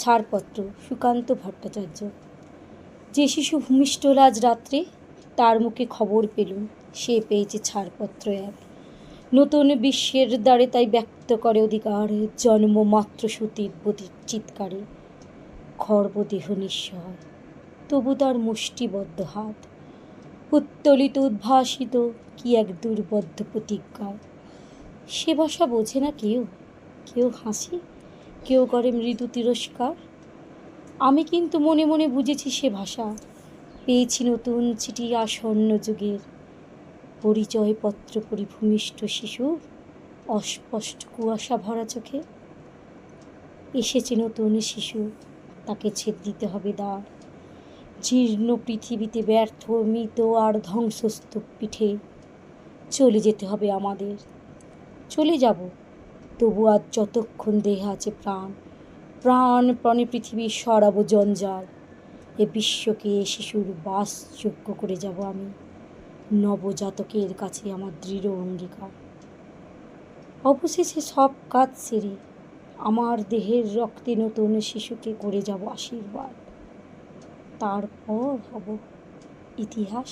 ছাড়পত্র, সুকান্ত ভট্টাচার্য। যে শিশু ভূমিষ্ঠ আজ রাত্রে তার মুখে খবর পেলুম, সে পেয়েছে ছাড়পত্র এক। নতুন বিশ্বের দ্বারে তাই ব্যক্ত করে অধিকার, জন্ম মাত্র সুতির বধির চিৎকারে। খর্বদেহ নিঃস্বয় তবু তার মুষ্টিবদ্ধ হাত। উত্তোলিত, উদ্ভাসিত, কি এক দুর্বদ্ধ প্রতিজ্ঞা সে ভাষা বোঝে না কেউ কেউ হাসি। কেউ করে মৃদু তিরস্কার। আমি কিন্তু মনে মনে বুঝেছি সে ভাষা। পেয়েছি নতুন চিঠি আসন্ন যুগের। পরিচয়পত্র পরিভূমিষ্ঠ শিশু, অস্পষ্ট কুয়াশা ভরা চোখে। এসেছে নতুন শিশু, তাকে ছেদ দিতে হবে দ্বার। জীর্ণ পৃথিবীতে ব্যর্থ, মৃত আর ধ্বংসস্তূপ পিঠে। চলে যেতে হবে আমাদের। চলে যাব। তবু আজ যতক্ষণ দেহে আছে প্রাণ প্রাণ প্রাণে পৃথিবীর সরাব জঞ্জাল। এ বিশ্বকে শিশুর বাসযোগ্য করে যাব আমি। নবজাতকের কাছে আমার দৃঢ় অঙ্গীকার। অবশেষে সব কাজ সেরে আমার দেহের রক্তে নতুন শিশুকে করে যাব আশীর্বাদ। তারপর হব ইতিহাস।